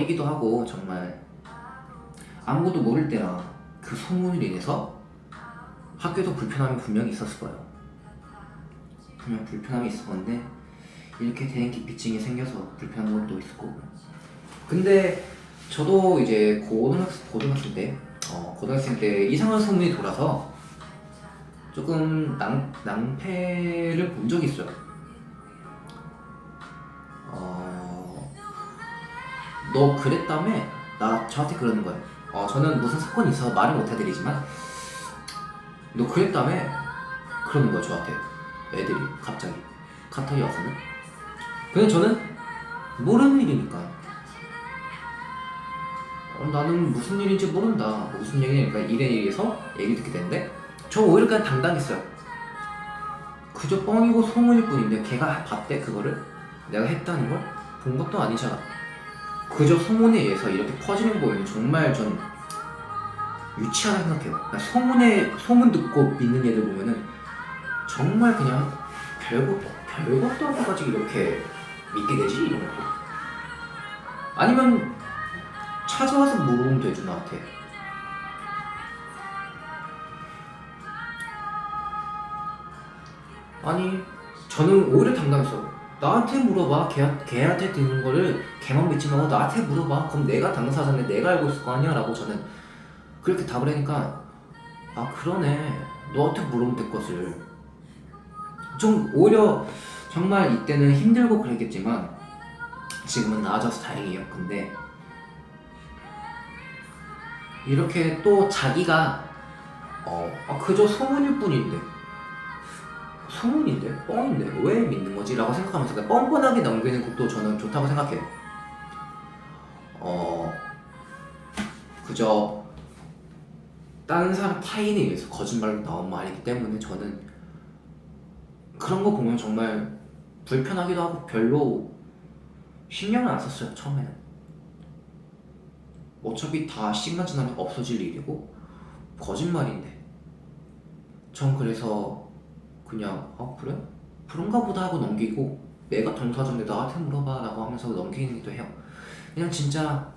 어리기도 하고 정말 아무것도 모를 때나 그 소문으로 인해서 학교에서 불편함이 분명히 있었을 거예요. 분명 불편함이 있을 건데 이렇게 대인기 피증이 생겨서 불편한 것도 있을 거고. 근데 저도 이제 고등학생 고등학생 때, 어, 고등학생 때 이상한 소문이 돌아서 조금 낭, 낭패를 본 적이 있어요. 너 그랬다며? 나 저한테 그러는 거예요. 어, 저는 무슨 사건이 있어서 말을 못 해드리지만 너 그랬다며? 그러는 거예요 저한테. 애들이 갑자기. 카톡이 와서는 근데 저는 모르는 일이니까. 어, 나는 무슨 일인지 모른다. 무슨 얘기니까 이래 이래서 얘기 듣게 되는데 저 오히려 그냥 당당했어요. 그저 뻥이고 소문일 뿐인데 걔가 봤대 그거를. 내가 했다는 걸 본 것도 아니잖아 그저 소문에 의해서 이렇게 퍼지는 거 보면 정말 전 유치하다 생각해요. 그러니까 소문에 소문 듣고 믿는 애들 보면은 정말 그냥 별것 별것도 아니고 가지고 이렇게 믿게 되지 이런 것도 아니면 찾아와서 물어보면 되죠 나한테. 아니 저는 오히려 당당했어 나한테 물어봐. 걔, 걔한테 듣는 거를 걔만 믿지 말고 나한테 물어봐. 그럼 내가 당사자인데 내가 알고 있을 거 아니야? 라고 저는 그렇게 답을 하니까 아 그러네. 너한테 물어보면 될 것을. 좀 오히려 정말 이때는 힘들고 그랬겠지만 지금은 나아져서 다행이에요. 근데 이렇게 또 자기가 어 아, 그저 소문일 뿐인데 소문인데? 뻥인데? 왜 믿는 거지? 라고 생각하면서 그냥 뻔뻔하게 넘기는 것도 저는 좋다고 생각해요. 어 그저 다른 사람 타인에 의해서 거짓말로 나온 말이기 때문에 저는 그런 거 보면 정말 불편하기도 하고 별로 신경을 안 썼어요 처음에는. 어차피 다 시간 지나면 없어질 일이고 거짓말인데. 전 그래서 그냥 아 그래? 그런가 보다 하고 넘기고 내가 당사자인데 나한테 물어봐 라고 하면서 넘기기도 해요. 그냥 진짜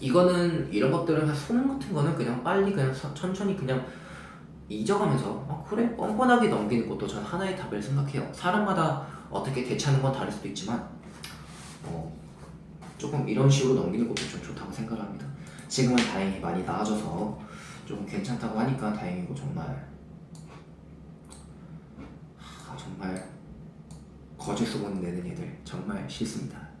이거는 이런 것들은 소문 같은 거는 그냥 빨리 그냥 서- 천천히 그냥 잊어가면서 아 그래? 뻔뻔하게 넘기는 것도 전 하나의 답을 생각해요. 사람마다 어떻게 대처하는 건 다를 수도 있지만 어, 조금 이런 식으로 넘기는 것도 좀 좋다고 생각을 합니다. 지금은 다행히 많이 나아져서 조금 괜찮다고 하니까 다행이고 정말. 아, 정말 거짓 소문 내는 애들 정말 싫습니다